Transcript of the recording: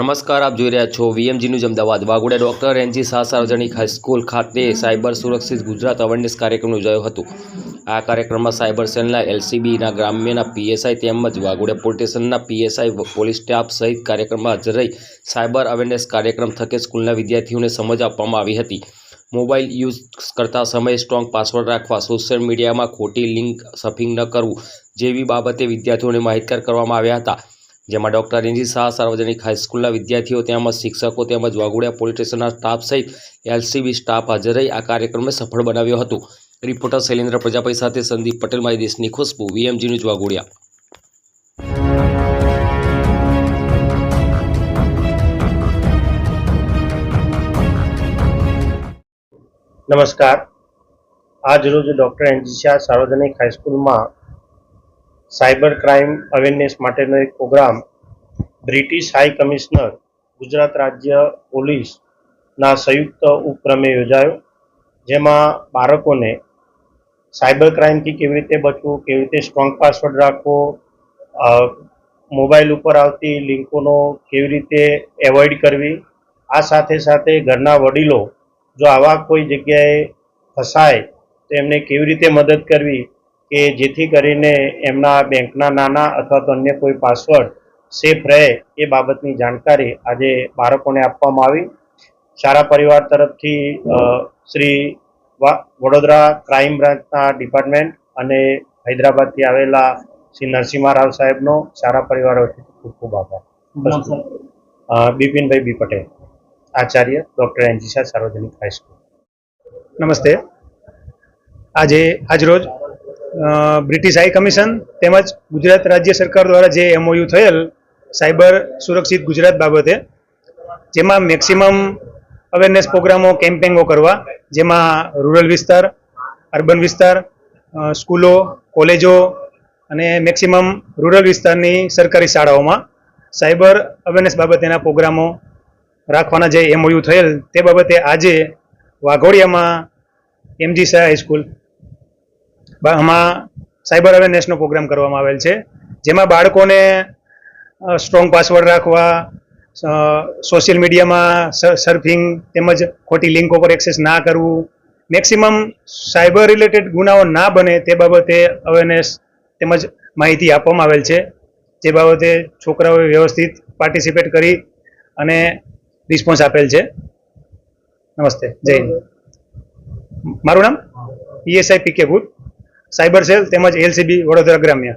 નમસ્કાર, આપ જોઈ રહ્યા છો VMG news Ahmedabad. Waghodia doctor N G Shah સાર્વજનિક હાઈસ્કૂલ ખાતે સાયબર સુરક્ષિત ગુજરાત અવેરનેસ કાર્યક્રમ યોજાયો હતો. આ કાર્યક્રમમાં સાયબર સેલના એલસીબીના ગ્રામ્યના પીએસઆઈ તેમજ વાઘોડા પોલીસ સ્ટેશનના પીએસઆઈ, પોલીસ સ્ટાફ સહિત કાર્યક્રમમાં હાજર રહી સાયબર અવેરનેસ કાર્યક્રમ થકે સ્કૂલના વિદ્યાર્થીઓને સમજ આપવામાં આવી હતી. મોબાઈલ યુઝ કરતા સમયે સ્ટ્રોંગ પાસવર્ડ રાખવા, સોશિયલ મીડિયામાં ખોટી લિંક સફિંગ ન કરવું જેવી બાબતે વિદ્યાર્થીઓને માહિતગાર કરવામાં આવ્યા હતા. જેમાં ડૉક્ટર એનજી શાહ, સાર્વજનિક હાઈસ્કૂલના વિદ્યાર્થીઓ તેમજ શિક્ષકો તેમજ વાઘોડિયા પોલીસ સ્ટેશનના સ્ટાફ સહિત એલસીબી સ્ટાફ હાજર રહી આ કાર્યક્રમને સફળ બનાવ્યો હતો. રિપોર્ટર શૈલેન્દ્ર પ્રજાપતિ સાથે સંદીપ પટેલ, મારી દેશની ખુશ્બુ વીએમજી ન્યૂઝ વાઘોડિયા. નમસ્કાર. આજ રોજ ડૉક્ટર એનજી શાહ સાર્વજનિક હાઈસ્કૂલમાં સાયબર ક્રાઇમ અવેરનેસ માટેનો એક programme British high commissioner Gujarat રાજ્ય પોલીસના સંયુક્ત ઉપક્રમે યોજાયો, જેમાં બાળકોને સાયબર ક્રાઇમથી કેવી રીતે બચવું, કેવી રીતે સ્ટ્રોંગ પાસવર્ડ રાખવો મોબાઈલ ઉપર આવતી લિંકોનો કેવી રીતે એવોઇડ કરવી, આ સાથે સાથે ઘરના વડીલો જો આવા કોઈ જગ્યાએ ફસાય તો એમને કેવી રીતે મદદ કરવી કે જેથી કરીને એમના બેંકના નાના અથવા તો અન્ય કોઈ પાસવર્ડ સેફ રહે એ બાબતની જાણકારી આજે બાળકોને આપવામાં આવી. શાળા પરિવાર તરફથી શ્રી વડોદરા ક્રાઇમ બ્રાન્ચના ડિપાર્ટમેન્ટ અને હૈદરાબાદથી આવેલા શ્રી નરસિંહા રાવ સાહેબનો શાળા પરિવાર ખૂબ ખૂબ આભાર. બિપિનભાઈ બી પટેલ આચાર્ય ડૉક્ટર એનજી શાહ સાર્વજનિક હાઈસ્કૂલ. નમસ્તે. આજે આજરોજ બ્રિટિશ હાઈ કમિશન તેમજ ગુજરાત રાજ્ય સરકાર દ્વારા જે એમઓયુ થયેલ સાયબર સુરક્ષિત ગુજરાત બાબતે, જેમાં મેક્સિમમ અવેરનેસ પ્રોગ્રામો, કેમ્પેઇંગો કરવા, જેમાં રૂરલ વિસ્તાર અર્બન વિસ્તાર સ્કૂલો, કોલેજો અને મેક્સિમમ રૂરલ વિસ્તારની સરકારી શાળાઓમાં સાયબર અવેરનેસ બાબતેના પ્રોગ્રામો રાખવાના જે એમઓયુ થયેલ તે બાબતે આજે વાઘોડિયામાં એમજી શાહ હાઈસ્કૂલ આમાં સાયબર અવેરનેસનો પ્રોગ્રામ કરવામાં આવેલ છે. જેમાં બાળકોને સ્ટ્રોંગ પાસવર્ડ રાખવા સોશિયલ મીડિયામાં સર્ફિંગ તેમજ ખોટી લિંકો પર એક્સેસ ના કરવું મેક્સિમમ સાયબર રિલેટેડ ગુનાઓ ના બને તે બાબતે અવેરનેસ તેમજ માહિતી આપવામાં આવેલ છે. જે બાબતે છોકરાઓએ વ્યવસ્થિત પાર્ટિસિપેટ કરી અને રિસ્પોન્સ આપેલ છે. નમસ્તે. જય હિન્દ. મારું નામ? PSI P K Bhoot. Cyber cell તેમજ એલસીબી વડોદરા ગ્રામ્ય.